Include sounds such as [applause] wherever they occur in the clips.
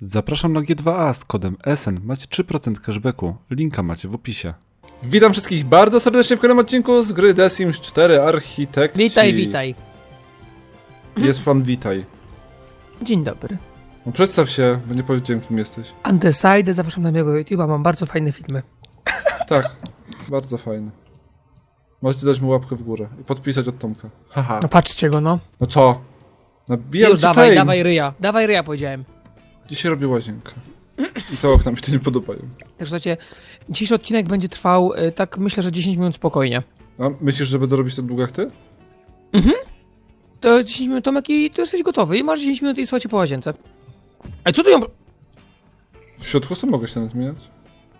Zapraszam na G2A z kodem SN. Macie 3% cashbacku. Linka macie w opisie. Witam wszystkich bardzo serdecznie w kolejnym odcinku z gry The Sims 4 Architekci. Witaj, witaj. Jest pan Witaj. Dzień dobry. No przedstaw się, bo nie powiedziałem kim jesteś. Undecided, zapraszam na mojego YouTube'a, mam bardzo fajne filmy. Tak, bardzo fajny. Możecie dać mu łapkę w górę i podpisać od Tomka. Haha. No patrzcie go, no. No co? Nabijam Już ci dawaj, fame. dawaj ryja. Dawaj ryja, powiedziałem. Dzisiaj robię łazienkę. I te okna mi się nie podobają. Tak, słuchajcie, dzisiejszy odcinek będzie trwał, y, tak myślę, że 10 minut spokojnie. A myślisz, że będę robić to długo jak ty? To 10 minut, Tomek, i tu jesteś gotowy. I masz 10 minut i słuchajcie po łazience. Ej, co ty ją... W środku sam mogę się zmieniać?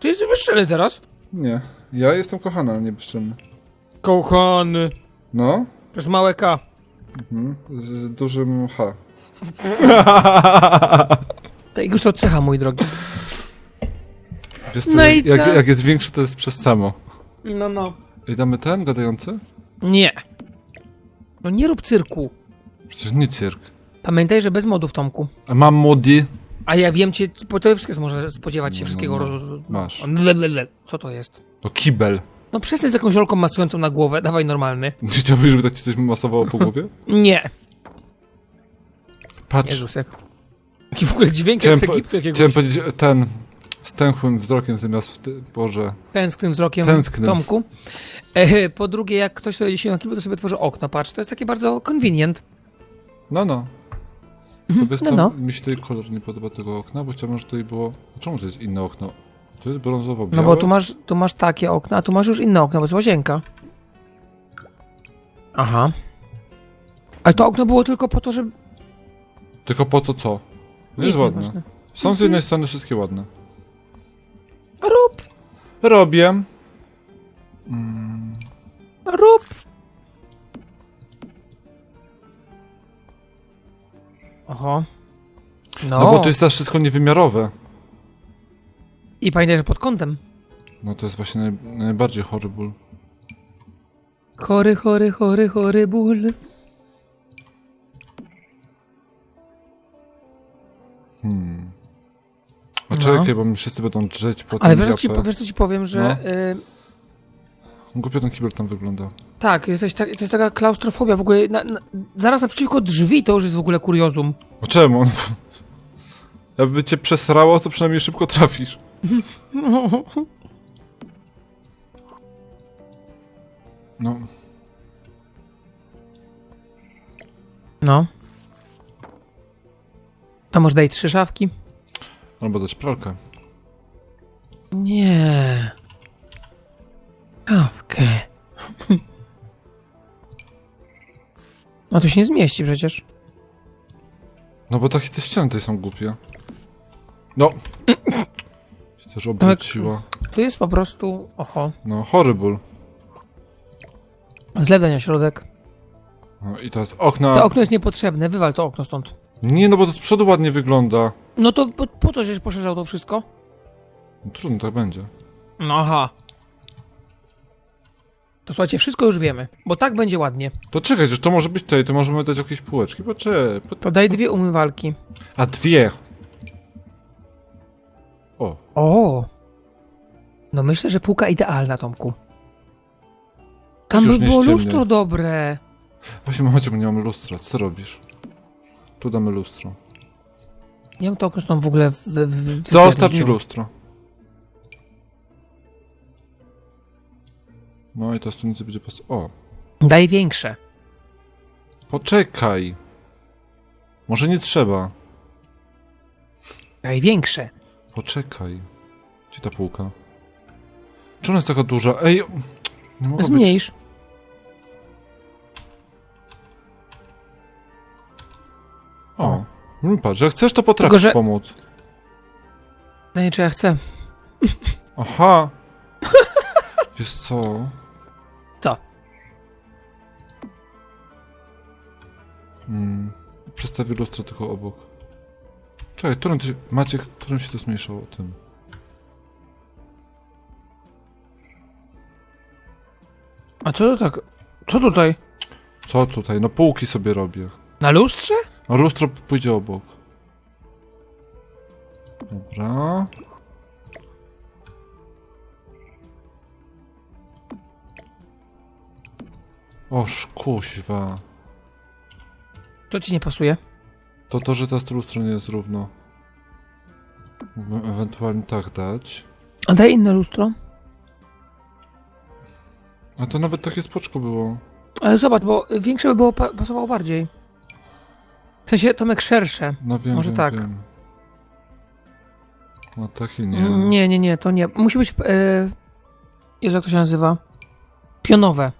Ty jesteś bezczelny teraz? Nie. Ja jestem kochana, a nie bezczelny. Kochany. No? To jest małe K. Mhm. Z dużym H. [laughs] Tak, już to cecha, mój drogi. Wiesz co, No i jak, co? jak jest większy, to jest przez samo. No, no. I damy ten gadający? Nie. No nie rób cyrku. Przecież nie cyrk. Pamiętaj, że bez modów, Tomku. A mam młody. A ja wiem cię, bo to wszystko może spodziewać się No, wszystkiego. no, no. roz- Masz. O, le, le, le. Co to jest? To kibel. No przestań z jakąś olką masującą na głowę, dawaj normalny. [laughs] Nie Chciałbyś, żeby tak ci coś masowało po głowie? Nie. Patrz. Jezusek. Jaki w ogóle dźwięk Chciałem, z Egiptu jakiegoś. chciałem powiedzieć e, ten stęchłym wzrokiem zamiast w ty, Boże. Tęsknym wzrokiem Tęsknym. Tomku. E, po drugie, jak ktoś sobie się na kiblu, to sobie tworzy okno, patrz. To jest takie bardzo convenient. No, no. To wiesz no, no. mi się tutaj kolor nie podoba tego okna, bo chciałbym, żeby tutaj było... Czemu to jest inne okno? To jest brązowo No bo tu masz, tu masz takie okna, a tu masz już inne okno, bo jest łazienka. Aha. Ale to okno było tylko po to, żeby... Tylko po to co? No jest ładne. nieważne. Są z jednej strony wszystkie ładne. Rób, Robię. Mm, rób. Oho. No, no bo to jest też wszystko niewymiarowe. I pamiętaj, że pod kątem. No to jest właśnie naj, najbardziej horrible. Chory, chory, chory, chory ból. Czekaj, bo mi wszyscy będą drzeć po Ale wiesz co, ci, wiesz co ci powiem, że... No. Y, Głupio ten kibel tam wygląda. tak, jesteś tak, to jest taka klaustrofobia w ogóle. Na, na, zaraz naprzeciwko drzwi to już jest w ogóle kuriozum. A czemu? [laughs] Jakby cię przesrało, to przynajmniej szybko trafisz. [laughs] No, No. To może daj trzy szafki? Albo dać pralkę. Nie. Szafkę. No [laughs] to się nie zmieści przecież. No bo takie te ściany tutaj są głupie. No. [clears throat] Się też obróciła. Tu jest po prostu... Oho. No, horrible. Zlew na środek. No i teraz okna. To okno jest niepotrzebne, wywal to okno stąd. Nie, no bo to z przodu ładnie wygląda. No to po, po to, żeś poszerzał to wszystko? No, trudno, tak będzie. No aha. To słuchajcie, wszystko już wiemy, bo tak będzie ładnie. To czekaj, że to może być tutaj, to możemy dać jakieś półeczki. Poczekaj. Po... To daj dwie umywalki. A dwie. O, O! No myślę, że półka idealna, Tomku. Tam już by nie było ściemnie. lustro dobre. właśnie bo nie mamy lustra. Co ty robisz? Tu damy lustro. Nie wiem, to okno stąd w ogóle w, w, w Zostaw mi lustro. No i nic nie będzie pas... O, Daj większe. poczekaj. Może nie trzeba. Daj większe. Poczekaj. Gdzie ta półka? Czy ona jest taka duża? Ej, nie mogła być... Zmniejsz. No patrz, jak chcesz, to potrafisz Tylko, że- pomóc. Pytanie, czy ja chcę. Aha. [laughs] Wiesz co? Co? Hmm. Przestawię lustro tylko obok. Czekaj, którym to się... Maciek, którym się to zmniejszało? Tym. A co to tak? Co tutaj? Co tutaj? No półki sobie robię. Na lustrze? No lustro pójdzie obok. Dobra. Oż kuźwa. To ci nie pasuje? To to, że ta z drugiej strony jest równo. Mógłbym ewentualnie tak dać. A daj inne lustro. A to nawet takie spoczko było. Ale zobacz, bo większe by było pa pasowało bardziej. W sensie Tomek szersze. No wiem, Może wiem, tak. wiem. No takie nie. Nie, nie, nie, to nie. Musi być. Jezu, jak to się nazywa? Pionowe.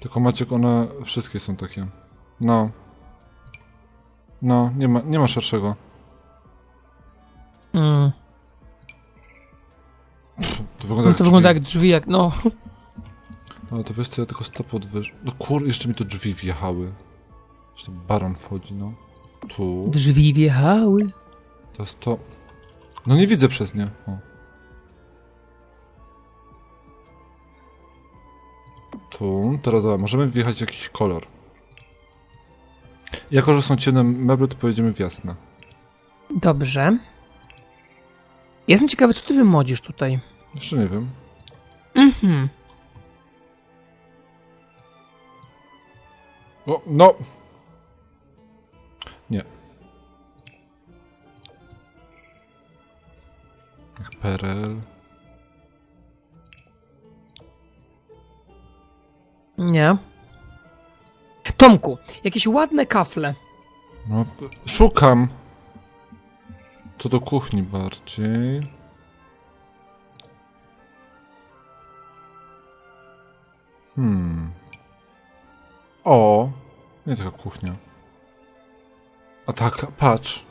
Tylko Maciek, one wszystkie są takie. No. No, nie ma, nie ma szerszego. Mm. To wygląda No jak to wygląda drzwi. jak drzwi, jak. No. No to wiesz co, ja tylko stop odwyż... No kur, jeszcze mi tu drzwi wjechały. Jeszcze baron wchodzi, no. Tu. Drzwi wjechały. To jest to... No nie widzę przez nie. O. Tu, teraz dobra, możemy wjechać jakiś kolor. Jako, że są ciemne meble, to pojedziemy w jasne. Dobrze. Jestem ciekawy, co ty wymodzisz tutaj. Jeszcze nie wiem. Mhm. O, no! Nie. PRL. Nie. Tomku, jakieś ładne kafle. No, szukam! To do kuchni bardziej. Hmm. O! Nie taka kuchnia. A tak, patrz.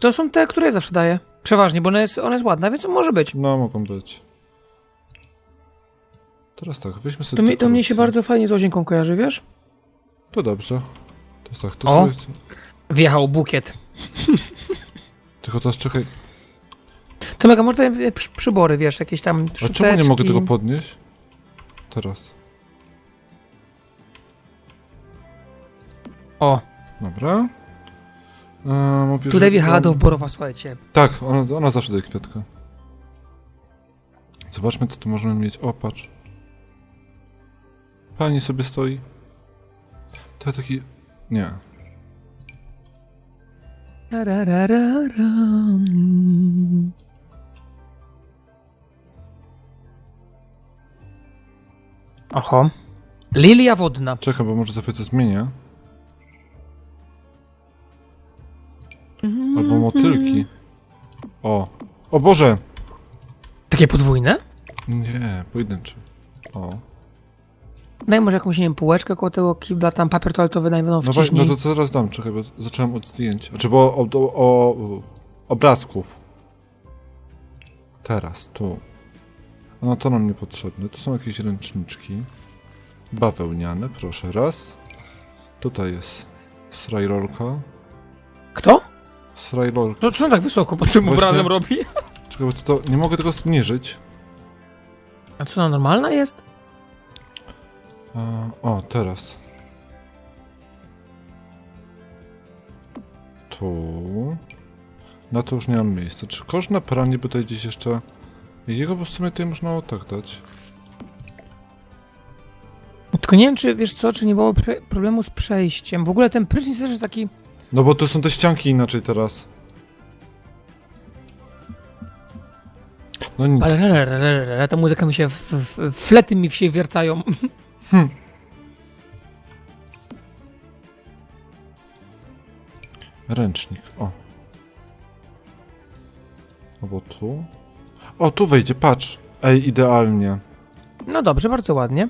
To są te, które ja zawsze daję. Przeważnie, bo ona jest, ona jest ładna, więc może być. No, mogą być. Teraz tak, weźmy sobie To, mi, to mnie się bardzo fajnie z łazienką kojarzy, wiesz? To dobrze. To jest tak, to O. sobie... Wjechał bukiet. Tylko teraz czekaj. To mega, może przy, przybory, wiesz, jakieś tam A czemu nie mogę tego podnieść? Teraz. O, Dobra. Eee, mówisz, tutaj wjechała dowborowa, słuchajcie. Tak, ona, ona zawsze daje kwiatkę. Zobaczmy, co tu możemy mieć. O, patrz. Pani sobie stoi. To taki... Nie. Tarararam. Oho. Lilia wodna. Czekaj, bo może sobie to zmienię. Albo motylki. O. O Boże! Takie podwójne? Nie, pojedynczy. O. Daj może jakąś, nie wiem, półeczkę koło tego kibla, tam papier toaletowy daj, no No, właśnie, no to zaraz dam, czekaj, bo zacząłem od zdjęć. Znaczy, bo o, o, o, o obrazków. Teraz, tu. No to nam niepotrzebne. Tu są jakieś ręczniczki. Bawełniane, proszę, raz. Tutaj jest srajrolka. Kto? Srajrolka. To co on tak wysoko pod tym Właśnie. obrazem robi? Czekaj, bo to, nie mogę tego zniżyć. A co, ona normalna jest? A, o, teraz. Tu. Na to już nie mam miejsca. Czy kosz na pranie by tutaj gdzieś jeszcze... Jego bo w sumie tutaj można o tak dać. Tylko nie wiem, czy wiesz co, czy nie było problemu z przejściem. W ogóle ten prysznic też jest taki... No bo to są te ścianki inaczej teraz. No nic. Ale ta muzyka mi się... W, w, flety mi się wiercają. Ręcznik, o. Albo tu. O, tu wejdzie, patrz. Ej, idealnie. No dobrze, bardzo ładnie.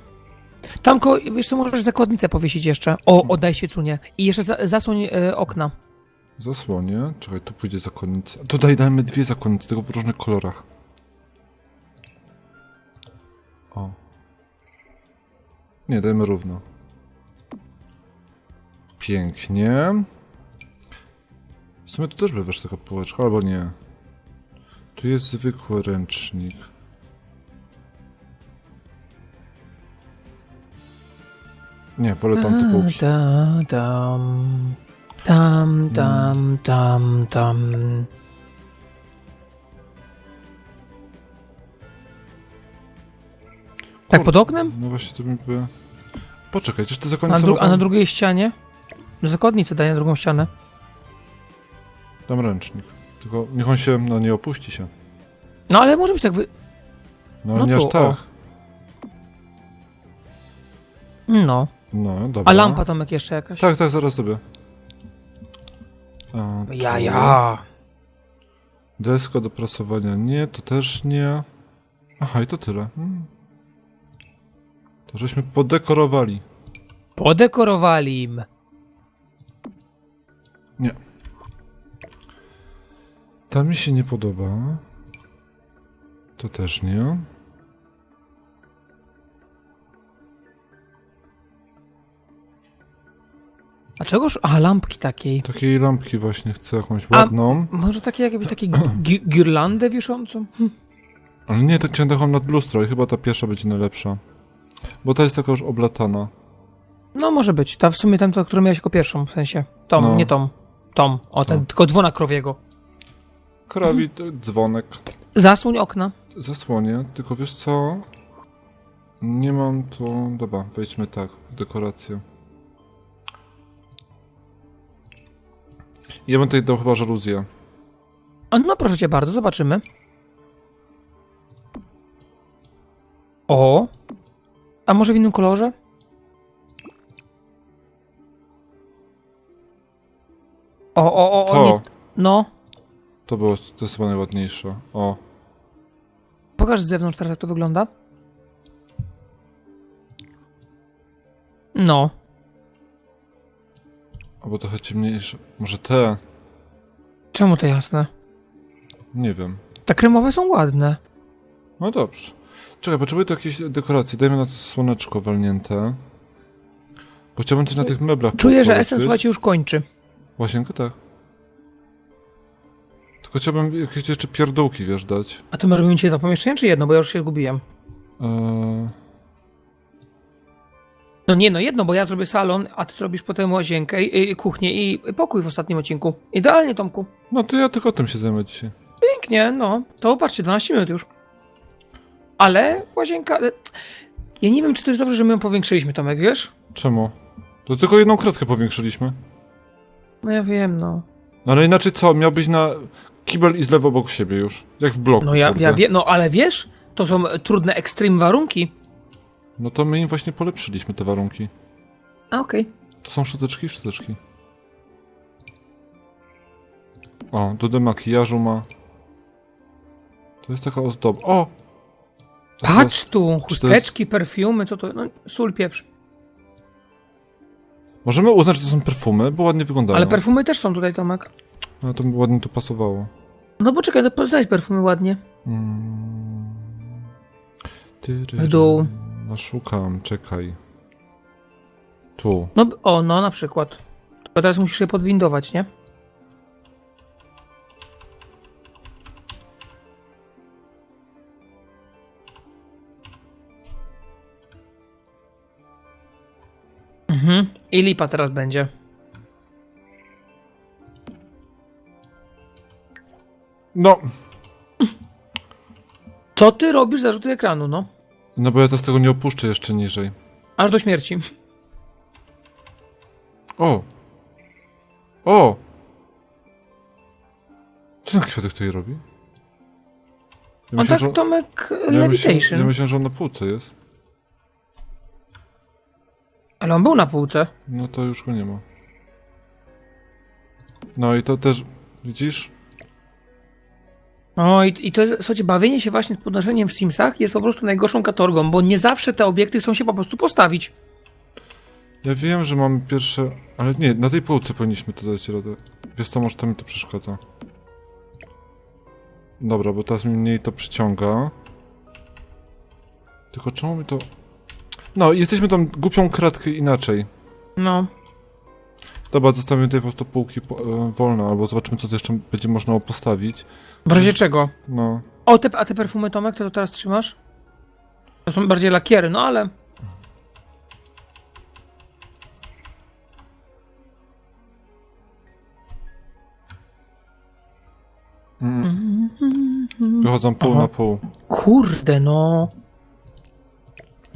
Tamko, wiesz co, możesz zakładnicę powiesić jeszcze. O, oddaj świecunię. I jeszcze za, zasłoń e, okna. Zasłonię. Czekaj, tu pójdzie zakonnica. Tutaj dajmy dwie zakonnice, tylko w różnych kolorach. O. Nie, dajmy równo. Pięknie. W sumie tu też by weszła taka półeczka, albo nie. Tu jest zwykły ręcznik. Nie, wolę półki. Da, dam. Tam, tam, tam, tam. Tak pod oknem? No właśnie to mi by... Poczekaj, przecież te A na, zakonnice dru- mogą... a na drugiej ścianie? Zakodnicy daje na drugą ścianę. Dam ręcznik. Tylko niech on się, no nie opuści się. No ale może być tak wy... No, ale No nie tu, aż tak. o. No. No, dobra. A lampa Tomek jeszcze jakaś? Tak, tak, zaraz sobie. A, tu. Ja, ja. Deska do prasowania nie, to też nie. Aha, i to tyle. Hmm. To żeśmy podekorowali. Podekorowali im. Nie. Ta mi się nie podoba. To też nie. A czegoż? Aha, lampki takiej. Takiej lampki właśnie chcę jakąś A- ładną. Może takie jakby takie gi- girlandę wiszącą? Hm. Ale nie, to cię dacham nad lustro i chyba ta pierwsza będzie najlepsza. Bo ta jest taka już oblatana. No może być. Ta w sumie tam, to, którą miałeś jako pierwszą, w sensie. Tom, No. nie Tom. Tom. O, ten, Tom. tylko dzwona krowiego. Krawit, dzwonek. Zasuń okna. Zasłonię, tylko wiesz co? Nie mam tu... Dobra, wejdźmy tak, w dekorację. Ja bym tutaj dał chyba żaluzję. A no proszę cię bardzo, zobaczymy. O. A może w innym kolorze? O, o, o, o, To, nie. No. to było, to jest chyba najładniejsze. O, Pokaż z zewnątrz teraz, jak to wygląda. No. Albo trochę ciemniejsze. Może te? Czemu to jasne? Nie wiem. Te kremowe są ładne. No dobrze. Czekaj, potrzebuję tu jakieś dekoracje. Dajmy na to słoneczko walnięte. Bo chciałbym coś na tych meblach Czuję, że Essence, wiesz? słuchajcie, już kończy. Łazienkę tak. Tylko chciałbym jakieś jeszcze pierdółki, wiesz, dać. A ty masz robić jedno pomieszczenie, czy jedno? Bo ja już się zgubiłem. Eee, No nie, no jedno, bo ja zrobię salon, a ty zrobisz potem łazienkę, i, i kuchnię i pokój w ostatnim odcinku. Idealnie, Tomku. no to ja tylko tym się zajmę dzisiaj. Pięknie, no. To patrzcie, 12 minut już. Ale łazienka... e, Ja nie wiem, czy to jest dobrze, że my ją powiększyliśmy, Tomek, wiesz? Czemu? To tylko jedną kratkę powiększyliśmy. No ja wiem, no. No ale inaczej co? Miał być na kibel i zlew obok siebie już. Jak w bloku. No ja, ja wiem, no ale wiesz, to są trudne ekstrem warunki. No to my im właśnie polepszyliśmy te warunki. A okej. To są szczoteczki, szczoteczki. O, do demakijażu ma. To jest taka ozdoba. O! To jest Patrz tu, to jest- chusteczki, perfumy, co to? No, sól, pieprz. Możemy uznać, że to są perfumy, bo ładnie wyglądają. Ale perfumy też są tutaj, Tomek. No to by ładnie to pasowało. No poczekaj, no poznaj perfumy ładnie. Mm. W dół. No szukam, czekaj. Tu. No, o, no na przykład. Tylko teraz musisz je podwindować, nie? Mhm. I lipa teraz będzie. No. Co ty robisz zarzuty ekranu, no? No bo ja to z tego nie opuszczę jeszcze niżej. Aż do śmierci. O! O! Co ten kwiatek tutaj robi? Ja On tak, że- Tomek, ja levitation. ja myślałem, że on na półce jest. Ale on był na półce. No to już go nie ma. No i to też, widzisz? No i, i to jest, słuchajcie, bawienie się właśnie z podnoszeniem w Simsach jest po prostu najgorszą katorgą, bo nie zawsze te obiekty chcą się po prostu postawić. Ja wiem, że mamy pierwsze... Ale nie, na tej półce powinniśmy to dać radę. Wiesz co, może to mi to przeszkadza. Dobra, bo teraz mi mniej to przyciąga. Tylko czemu mi to... No, jesteśmy tą głupią kratkę inaczej. No. Dobra, zostawimy tutaj po prostu półki po, e, wolne, albo zobaczymy, co tu jeszcze będzie można postawić. W razie czego? No, O, te, a te perfumy, Tomek, które to teraz trzymasz? To są bardziej lakiery, no ale... Mm. wychodzą pół Aha. na pół. Kurde, no...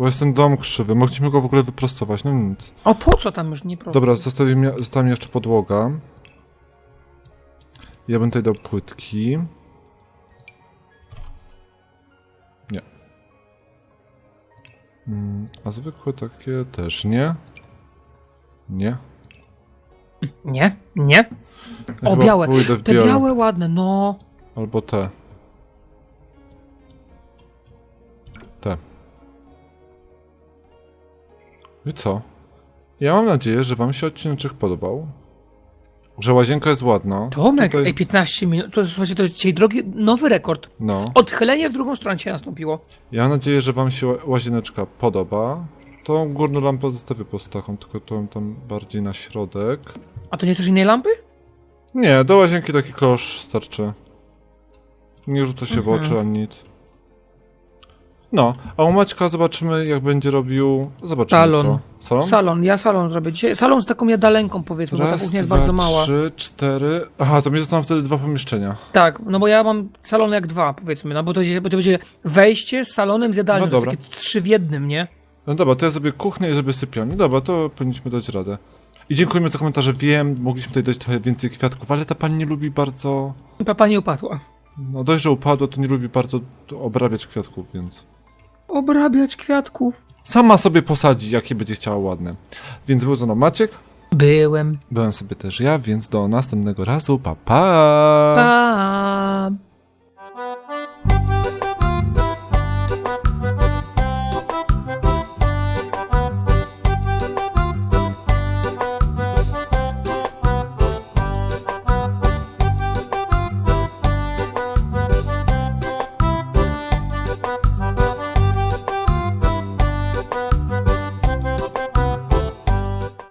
Bo jest ten dom krzywy. Mogliśmy go w ogóle wyprostować, no nic. O, po co tam już nie prosto? Dobra, zostawi mi, została mi jeszcze podłoga. Ja bym tutaj dał płytki. Nie. Mm, a zwykłe takie też nie. Nie. Nie, nie. Ja O, chyba białe. Pójdę w Te białe. białe ładne, no. Albo te. Te. I co? Ja mam nadzieję, że wam się odcinek podobał. Że łazienka jest ładna. Tomek, Tutaj- ej, 15 minut. To, słuchajcie, to jest dzisiaj drogi, nowy rekord. No. Odchylenie w drugą stronę się nastąpiło. Ja mam nadzieję, że wam się ła- łazieneczka podoba. Tą górną lampę zostawię po taką, tylko tą tam bardziej na środek. A to nie chcesz innej lampy? Nie, do łazienki taki klosz starczy. Nie rzuca się w Mhm. oczy ani nic. No, a u Maćka zobaczymy jak będzie robił... Zobaczymy Salon. co. Salon? Salon, ja salon zrobię dzisiaj. Salon z taką jadaleńką powiedzmy, bo ta Raz, kuchnia jest dwa, bardzo mała. trzy, cztery... Aha, to mi zostaną wtedy dwa pomieszczenia. Tak, no bo ja mam salon jak dwa powiedzmy, no bo to, będzie- bo to będzie wejście z salonem, z jadalnią, No to dobra. takie trzy w jednym, nie? No dobra, to ja zrobię kuchnię i zrobię sypialnię. Dobra, to powinniśmy dać radę. I dziękujemy za komentarze. Wiem, mogliśmy tutaj dać trochę więcej kwiatków, ale ta pani nie lubi bardzo... Papa nie upadła. No dość, że upadła, to nie lubi bardzo obrabiać kwiatków, więc obrabiać kwiatków. Sama sobie posadzi, jakie będzie chciała ładne. Więc był ze mną Maciek, Byłem. byłem sobie też ja, więc do następnego razu, pa pa! Pa.